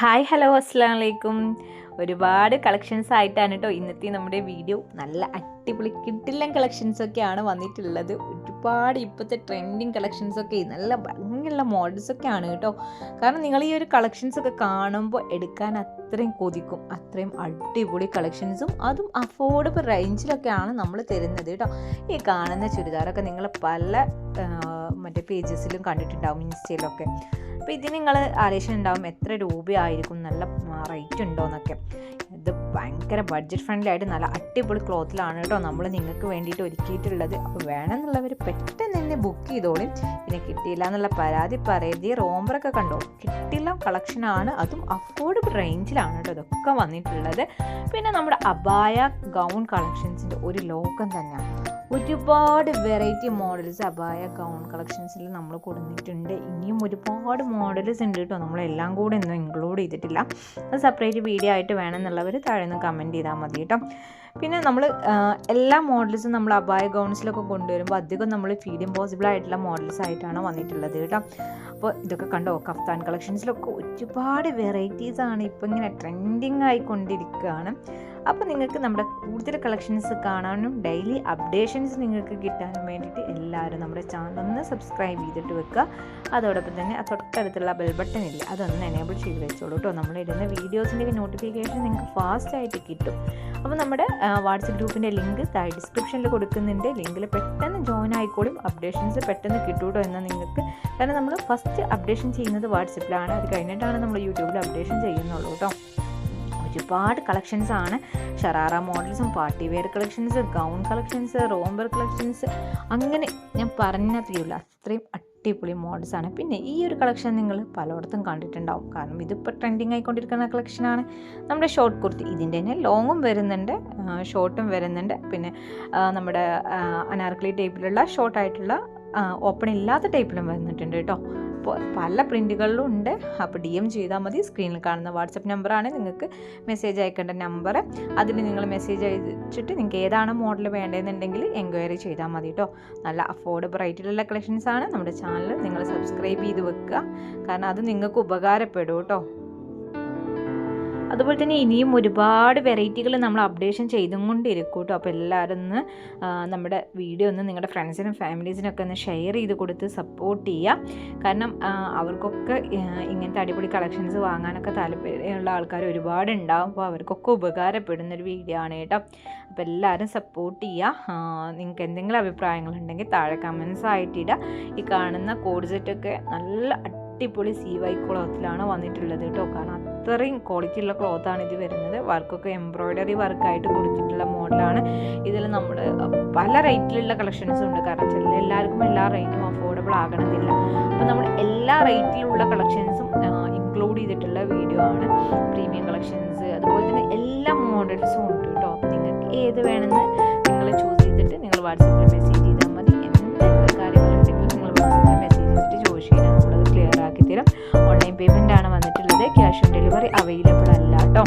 Hi hello അസ്സാം വലൈക്കും ഒരുപാട് കളക്ഷൻസ് ആയിട്ടാണ് കേട്ടോ ഇന്നത്തെ നമ്മുടെ വീഡിയോ. നല്ല അടിപൊളി കിട്ടില്ലം കളക്ഷൻസ് ഒക്കെയാണ് വന്നിട്ടുള്ളത്. ഒരുപാട് ഇപ്പോഴത്തെ ട്രെൻഡിങ് കളക്ഷൻസ് ഒക്കെ നല്ല ഭംഗിയുള്ള മോഡൽസ് ആണ് കേട്ടോ കാരണം നിങ്ങൾ ഈ ഒരു കളക്ഷൻസ് ഒക്കെ കാണുമ്പോൾ എടുക്കാൻ അത്രയും കൊതിക്കും. അത്രയും അടിപൊളി കളക്ഷൻസും അതും അഫോർഡബിൾ റേഞ്ചിലൊക്കെയാണ് നമ്മൾ തരുന്നത് കേട്ടോ ഈ കാണുന്ന ചുരിദാറൊക്കെ നിങ്ങൾ പല മറ്റേ പേജസിലും കണ്ടിട്ടുണ്ടാവും ഇൻസ്റ്റയിലൊക്കെ അപ്പോൾ ഇതിന് നിങ്ങൾ ഉണ്ടാവും എത്ര രൂപയായിരിക്കും നല്ല റേറ്റ് ഉണ്ടോ എന്നൊക്കെ ഇത് ഭയങ്കര ബഡ്ജറ്റ് ഫ്രണ്ട്ലി ആയിട്ട് നല്ല അടിപൊളി ക്ലോത്തിലാണ് കേട്ടോ നമ്മൾ നിങ്ങൾക്ക് വേണ്ടിയിട്ട് ഒരുക്കിയിട്ടുള്ളത്. അപ്പോൾ വേണമെന്നുള്ളവർ പെട്ടെന്ന് തന്നെ ബുക്ക് ചെയ്തോളും. പിന്നെ കിട്ടിയില്ല എന്നുള്ള പരാതി പറയരുത്. റോംബറൊക്കെ കണ്ടോ? കിട്ടില്ല കളക്ഷനാണ് അതും അഫോർഡബിൾ റേഞ്ചിലാണ് കേട്ടോ ഇതൊക്കെ വന്നിട്ടുള്ളത്. പിന്നെ നമ്മുടെ അബായ ഗൗൺ കളക്ഷൻസിന്റെ ഒരു ലോകം തന്നെയാണ്. ഒരുപാട് വെറൈറ്റി മോഡൽസ് അബായ ഗൗൺ കളക്ഷൻസിൽ നമ്മൾ കൊടുത്തിട്ടുണ്ട്. ഇനിയും ഒരുപാട് മോഡൽസ് ഉണ്ട് കേട്ടോ നമ്മളെല്ലാം കൂടെ ഒന്നും ഇൻക്ലൂഡ് ചെയ്തിട്ടില്ല. അത് സെപ്പറേറ്റ് വീഡിയോ ആയിട്ട് വേണമെന്നുള്ളവർ താഴെ നിന്ന് കമന്റ് ചെയ്താൽ മതി കേട്ടോ പിന്നെ നമ്മൾ എല്ലാ മോഡൽസും നമ്മൾ അബായ ഗൗൺസിലൊക്കെ കൊണ്ടുവരുമ്പോൾ അധികം നമ്മൾ ഫീഡ് ഇമ്പോസിബിൾ ആയിട്ടുള്ള മോഡൽസ് ആയിട്ടാണ് വന്നിട്ടുള്ളത് കേട്ടോ അപ്പോൾ ഇതൊക്കെ കണ്ടോ? കഫ്താൻ കളക്ഷൻസിലൊക്കെ ഒരുപാട് വെറൈറ്റീസാണ് ഇപ്പോൾ ഇങ്ങനെ ട്രെൻഡിങ് ആയിക്കൊണ്ടിരിക്കുകയാണ് അപ്പോൾ നിങ്ങൾക്ക് നമ്മുടെ കൂടുതൽ കളക്ഷൻസ് കാണാനും ഡെയിലി അപ്ഡേഷൻസ് നിങ്ങൾക്ക് കിട്ടാനും വേണ്ടിയിട്ട് എല്ലാവരും നമ്മുടെ ചാനൽ ഒന്ന് സബ്സ്ക്രൈബ് ചെയ്തിട്ട് വെക്കുക. അതോടൊപ്പം തന്നെ ആ തൊട്ടടുത്തുള്ള ബെൽ ബട്ടൺ ഇല്ല അതൊന്ന് എനേബിൾ ചെയ്ത് വെച്ചോളൂ കേട്ടോ നമ്മൾ ഇടുന്ന വീഡിയോസിന്റെ നോട്ടിഫിക്കേഷൻ നിങ്ങൾക്ക് ഫാസ്റ്റ് ആയിട്ട് കിട്ടും. അപ്പോൾ നമ്മുടെ വാട്സപ്പ് ഗ്രൂപ്പിന്റെ ലിങ്ക് താഴെ ഡിസ്ക്രിപ്ഷനിൽ കൊടുക്കുന്നുണ്ട്. ലിങ്കിൽ പെട്ടെന്ന് ജോയിൻ ആയിക്കോളും. അപ്ഡേഷൻസ് പെട്ടെന്ന് കിട്ടൂട്ടോ എന്ന് നിങ്ങൾക്ക്. കാരണം നമ്മൾ ഫസ്റ്റ് അപ്ഡേഷൻ ചെയ്യുന്നത് വാട്സപ്പിലാണ് അത് കഴിഞ്ഞിട്ടാണ് നമ്മൾ യൂട്യൂബിൽ അപ്ഡേഷൻ ചെയ്യുന്നുള്ളൂ കേട്ടോ ഒരുപാട് കളക്ഷൻസ് ആണ്. Sharara മോഡൽസും party wear collections gown collections romper collections അങ്ങനെ ഞാൻ പറഞ്ഞറിയില്ല അത്രയും അടിപൊളി മോഡൽസ് ആണ്. പിന്നെ ഈ ഒരു കളക്ഷൻ നിങ്ങൾ പലയിടത്തും കണ്ടിട്ടുണ്ടാവും. കാരണം ഇതിപ്പോൾ ട്രെൻഡിങ് ആയിക്കൊണ്ടിരിക്കുന്ന കളക്ഷനാണ് നമ്മുടെ ഷോർട്ട് കുർത്തി ഇതിന്റെ തന്നെ ലോങ്ങും വരുന്നുണ്ട്. ഷോർട്ടും വരുന്നുണ്ട്. പിന്നെ നമ്മുടെ അനാർക്കലി ടൈപ്പിലുള്ള ഷോർട്ടായിട്ടുള്ള ഓപ്പൺ ഇല്ലാത്ത ടൈപ്പിലും വരുന്നിട്ടുണ്ട് കേട്ടോ. പല പ്രിന്റുകളിലും ഉണ്ട്. അപ്പോൾ ഡി എം ചെയ്താൽ മതി. സ്ക്രീനിൽ കാണുന്ന വാട്സപ്പ് നമ്പറാണ് നിങ്ങൾക്ക് മെസ്സേജ് അയക്കേണ്ട നമ്പർ അതിൽ നിങ്ങൾ മെസ്സേജ് അയച്ചിട്ട് നിങ്ങൾക്ക് ഏതാണ് മോഡൽ വേണ്ടതെന്നുണ്ടെങ്കിൽ എൻക്വയറി ചെയ്താൽ മതി കേട്ടോ നല്ല അഫോർഡബിൾ റേറ്റിലുള്ള കളക്ഷൻസ് ആണ്. നമ്മുടെ ചാനൽ നിങ്ങൾ സബ്സ്ക്രൈബ് ചെയ്ത് വെക്കുക. കാരണം അത് നിങ്ങൾക്ക് ഉപകാരപ്പെടും കേട്ടോ അതുപോലെ തന്നെ ഇനിയും ഒരുപാട് വെറൈറ്റികൾ നമ്മൾ അപ്ഡേഷൻ ചെയ്തും കൊണ്ടിരിക്കും കേട്ടോ അപ്പോൾ എല്ലാവരും ഒന്ന് നമ്മുടെ വീഡിയോ ഒന്ന് നിങ്ങളുടെ ഫ്രണ്ട്സിനും ഫാമിലീസിനൊക്കെ ഒന്ന് ഷെയർ ചെയ്ത് കൊടുത്ത് സപ്പോർട്ട് ചെയ്യുക കാരണം അവർക്കൊക്കെ ഇങ്ങനത്തെ അടിപൊളി കളക്ഷൻസ് വാങ്ങാനൊക്കെ താല്പര്യമുള്ള ആൾക്കാർ ഒരുപാട് ഉണ്ടാവും അപ്പോൾ അവർക്കൊക്കെ ഉപകാരപ്പെടുന്ന ഒരു വീഡിയോ ആണ് കേട്ടോ. അപ്പോൾ എല്ലാവരും സപ്പോർട്ട് ചെയ്യുക നിങ്ങൾക്ക് എന്തെങ്കിലും അഭിപ്രായങ്ങളുണ്ടെങ്കിൽ താഴെ കമൻസ് ആയിട്ടിടുക ഈ കാണുന്ന കോഡ് സെറ്റൊക്കെ നല്ല അടിപൊളി സി വൈ കുളത്തിലാണ് വന്നിട്ടുള്ളത് കേട്ടോ. കാരണം അത്രയും ക്വാളിറ്റി ഉള്ള ക്ലോത്താണ് ഇത് വരുന്നത്. വർക്കൊക്കെ എംബ്രോയ്ഡറി വർക്കായിട്ട് കൊടുത്തിട്ടുള്ള മോഡലാണ്. ഇതിൽ നമ്മൾ പല റേറ്റിലുള്ള കളക്ഷൻസും ഉണ്ട്. കാരണം ചില എല്ലാവർക്കും എല്ലാ റേറ്റും അഫോർഡബിൾ ആകണമെന്നില്ല അപ്പോൾ നമ്മൾ എല്ലാ റേറ്റിലുള്ള കളക്ഷൻസും ഇൻക്ലൂഡ് ചെയ്തിട്ടുള്ള വീഡിയോ ആണ്. പ്രീമിയം കളക്ഷൻസ് അതുപോലെ തന്നെ എല്ലാ മോഡൽസും ഉണ്ട് കേട്ടോ. അപ്പോൾ നിങ്ങൾക്ക് ഏത് വേണമെന്ന് നിങ്ങൾ ചൂസ് ചെയ്തിട്ട് നിങ്ങൾ വാട്സപ്പിൽ മെസ്സേജ് ചെയ്താൽ മതി. എന്ത് കാര്യങ്ങളുണ്ടെങ്കിലും നിങ്ങൾ വാട്സപ്പിൽ മെസ്സേജ് ചെയ്തിട്ട് ചോദിച്ചു കഴിഞ്ഞാൽ നമ്മളത് ക്ലിയർ ആക്കി തരും. ഓൺലൈൻ പേയ്മെന്റ് ആണ് വന്നിട്ടുള്ളത് ക്യാഷ് ഓൺ ഡെലിവറി അവൈലബിൾ അല്ല കേട്ടോ